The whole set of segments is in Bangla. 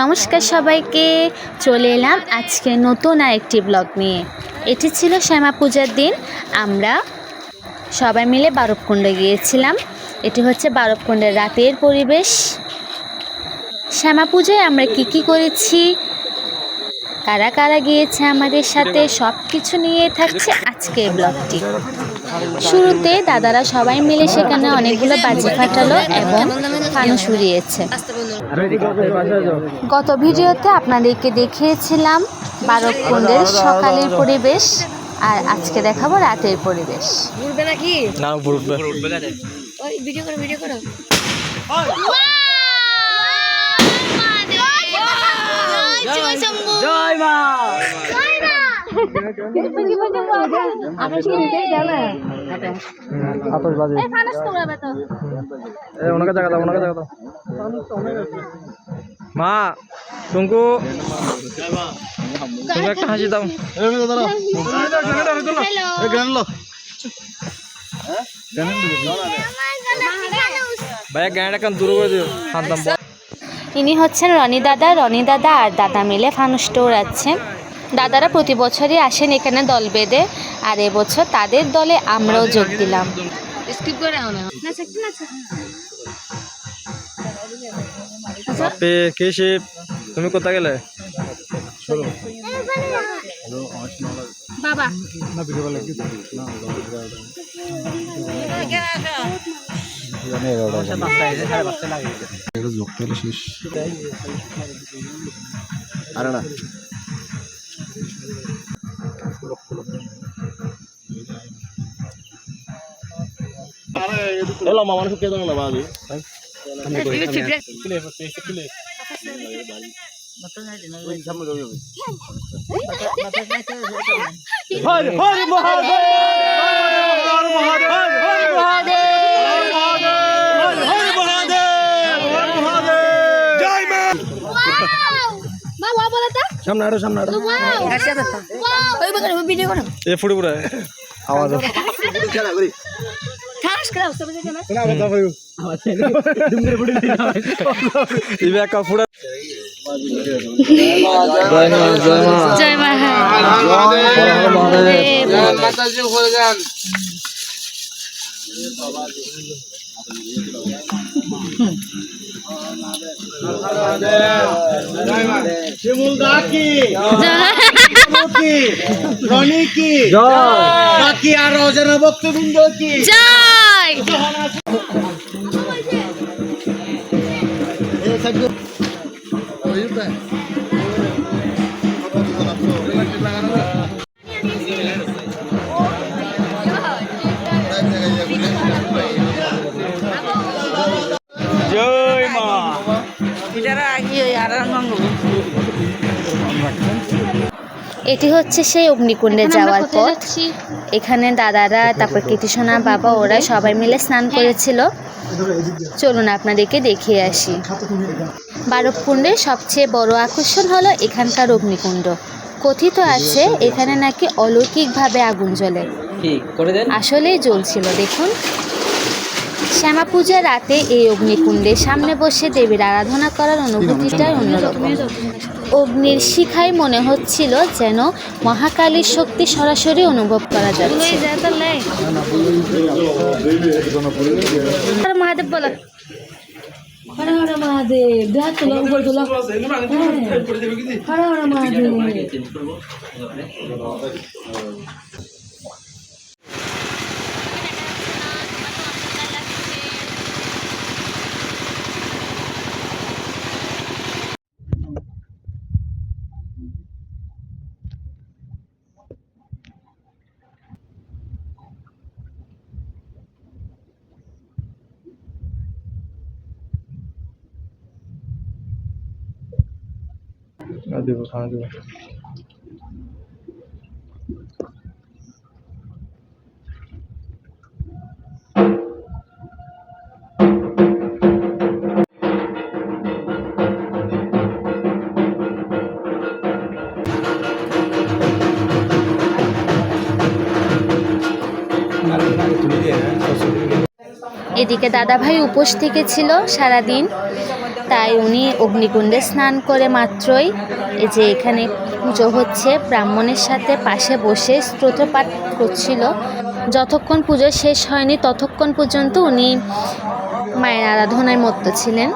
নমস্কার সবাইকে, চলে এলাম আজকে নতুন আরেকটি ব্লগ নিয়ে। এটি ছিল শ্যামা পূজার দিন, আমরা সবাই মিলে বারবকুণ্ডে গিয়েছিলাম। এটি হচ্ছে বারবকুণ্ডের রাতের পরিবেশ। শ্যামা পূজায় আমরা কি কি করেছি? কারা কারা গিয়েছে আমাদের সাথে? সব কিছু নিয়ে থাকছে আজকের ব্লগটি শুরুতে দাদারা সবাই মিলে সেখানে অনেকগুলো বাজি ফাটালো এবং ফানুস উড়িয়েছে গত ভিডিওতে আপনাদেরকে দেখিয়েছিলাম বারবকুণ্ডের সকালের পরিবেশ আর আজকে দেখাবো রাতের পরিবেশ। না ভিডিও করো ভিডিও করো জয় মা আতশ ওনাকে জায়গা দাও ওনাকে জায়গা দাও মা টুঙ্কু একটা হাসি দাও। ভাইয়া গাড়িটা কান দূর করে দিও? হাত দাম ইনি হচ্ছেন রনি দাদা। রনি দাদা আর দাদা মিলে ফানুসটা উড়াচ্ছেন দাদারা প্রতি বছরই আসেন এখানে দল বেঁধে আর এবছর তাদের দলে আমরাও যোগ দিলাম। স্কিপ করে না। বাপে কে তুমি কোথায় গেলে? বাবা। জানো না। বাবি হরি হরি মহাদেব হরি মহাদেব হরি মহাদেব হরি মহাদেব হরি মহাদেব। জয় মা। মা ওয়া বলা তা সামনে আরও সামনে আরও। ওই বকরে ভিডিও এ ফুড়ি পুরা। আওয়াজ। জয় মা জয় মা জয় মা শিমুল দা কি কি রনি কি বাকি আর অজানা ভক্তবৃন্দ কি জয় জয় মা। এটি হচ্ছে সেই অগ্নিকুণ্ডে যাওয়ার পথ। এখানে দাদারা তারপর কীর্তিসোনা বাবা ওরা সবাই মিলে স্নান করেছিল। চলুন আপনাদেরকে দেখিয়ে আসি। বারবকুণ্ডের সবচেয়ে বড় আকর্ষণ হলো এখানকার অগ্নিকুণ্ড। কথিত আছে এখানে নাকি অলৌকিকভাবে আগুন জ্বলে। আসলেই জ্বলছিল দেখুন। শ্যামা পূজার রাতে এই অগ্নিকুণ্ডের সামনে বসে দেবীর আরাধনা করার অনুভূতিটাই অন্যরকম। অগ্নির শিখায় মনে হচ্ছিল যেন মহাকালীর শক্তি সরাসরি অনুভব করা যাচ্ছে। মহাদেব দেখ তোলা। উপর তোলা মহাদেব। দিব খাওয়া এদিকে দাদাভাই উপোস থেকে ছিল সারাদিন। তাই উনি অগ্নিকুণ্ডে স্নান করে মাত্রই এই যে এখানে পুজো হচ্ছে, ব্রাহ্মণের সাথে পাশে বসে স্তোত্রপাঠ করছিল। যতক্ষণ পুজো শেষ হয়নি, ততক্ষণ পর্যন্ত উনি মায়ের আরাধনায় মত্ত ছিলেন।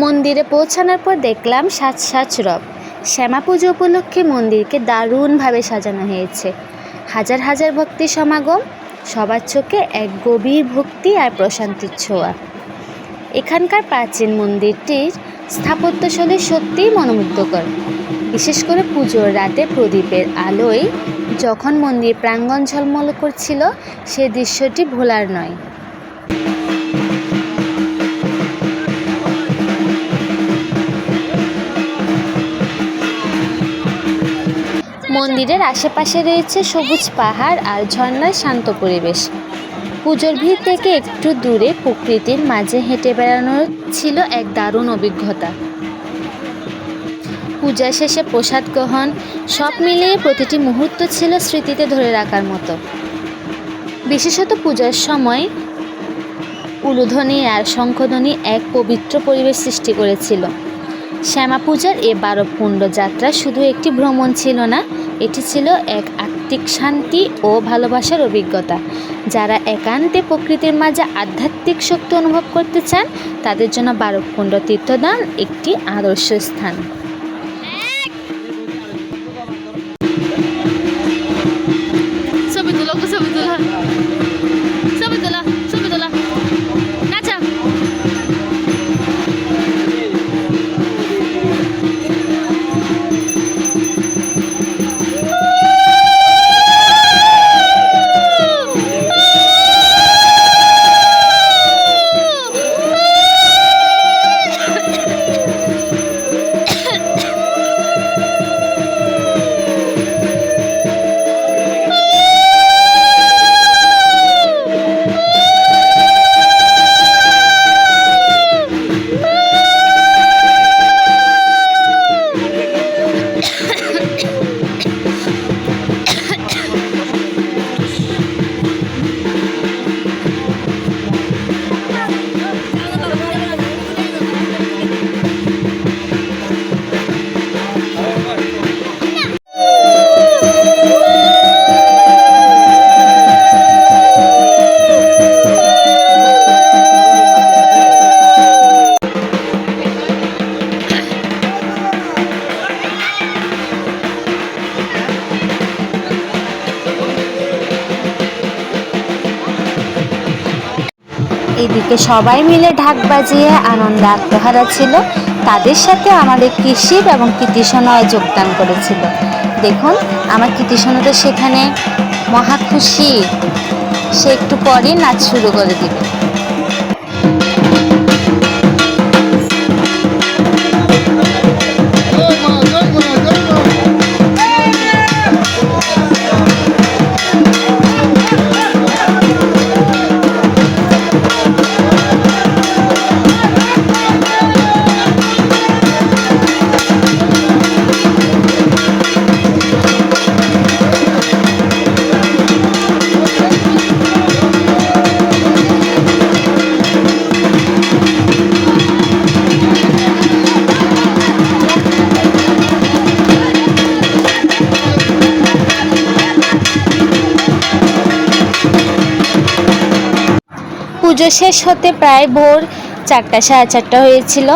মন্দিরে পৌঁছানোর পর দেখলাম সাজ সাজ রব। শ্যামা পুজো উপলক্ষে মন্দিরকে দারুণভাবে সাজানো হয়েছে। হাজার হাজার ভক্তি সমাগম, সবার চোখে এক গভীর ভক্তি আর প্রশান্তির ছোঁয়া। এখানকার প্রাচীন মন্দিরটির স্থাপত্যশৈলী সত্যিই মনোমুগ্ধকর। বিশেষ করে পুজোর রাতে প্রদীপের আলোয় যখন মন্দির প্রাঙ্গণ ঝলমল করছিল, সে দৃশ্যটি ভোলার নয়। মন্দিরের আশেপাশে রয়েছে সবুজ পাহাড় আর ঝর্ণার শান্ত পরিবেশ। পুজোর ভিড় থেকে একটু দূরে প্রকৃতির মাঝে হেঁটে বেড়ানোর ছিল এক দারুণ অভিজ্ঞতা। পূজা শেষে প্রসাদ গ্রহণ, সব মিলিয়ে প্রতিটি মুহূর্ত ছিল স্মৃতিতে ধরে রাখার মতো। বিশেষত পূজার সময় উলুধ্বনি আর শঙ্খধ্বনি এক পবিত্র পরিবেশ সৃষ্টি করেছিল। শ্যামা পূজার এ বারো কুণ্ড যাত্রা শুধু একটি ভ্রমণ ছিল না, এটি ছিল এক আত্মিক শান্তি ও ভালোবাসার অভিজ্ঞতা। যারা একান্তে প্রকৃতির মাঝে আধ্যাত্মিক শক্তি অনুভব করতে চান, তাদের জন্য বারবকুণ্ড তীর্থদান একটি আদর্শ স্থান। এদিকে সবাই মিলে ঢাক বাজিয়ে আনন্দ আত্মহারা ছিল। তাদের সাথে আমাদের কৃষি এবং কীর্তিসনয় যোগদান করেছিল। দেখুন, আমার কীর্তিসন তো সেখানে মহা খুশি। সে একটু পরে নাচ শুরু করে দিবে। শেষ হতে প্রায় ভোর চারটা, সাড়ে চারটা হয়েছিল।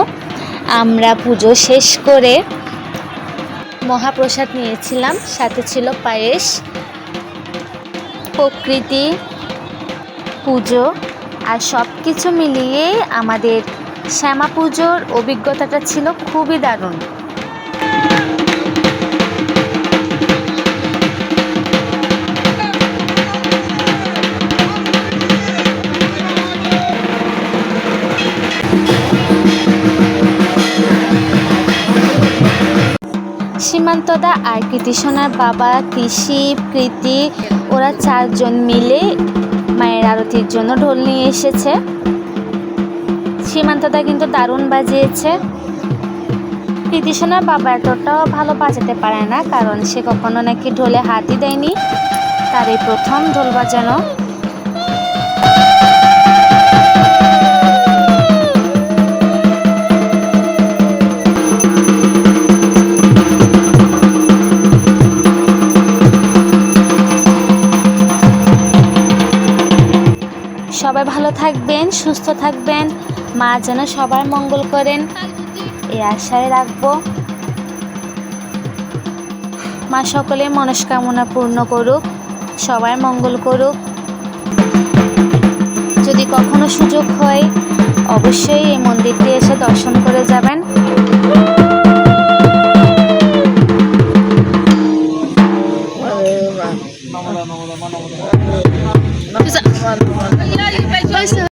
আমরা পুজো শেষ করে মহাপ্রসাদ নিয়েছিলাম, সাথে ছিল পায়েস, প্রকৃতি, পুজো আর সব কিছু মিলিয়ে আমাদের শ্যামা পুজোর অভিজ্ঞতাটা ছিল খুবই দারুণ। সীমান্তদা আর কৃতিসোনার বাবা, কৃষি প্রীতি ওরা চারজন মিলে মায়ের আরতির জন্য ঢোল নিয়ে এসেছে। সীমান্তদা কিন্তু দারুণ বাজিয়েছে। প্রীতিশোনার বাবা এতটাও ভালো বাজাতে পারে না, কারণ সে কখনো নাকি ঢোলে হাতই দেয়নি। তার এই প্রথম ঢোল বাজানো। থাকবেন, সুস্থ থাকবেন। মা যেন সবার মঙ্গল করেন। এই আশায় রাখব। মা সকলের মনস্কামনা পূর্ণ করুক সবার মঙ্গল করুক। যদি কখনো সুযোগ হয়, অবশ্যই এই মন্দিরটি এসে দর্শন করে যাবেন। 没关系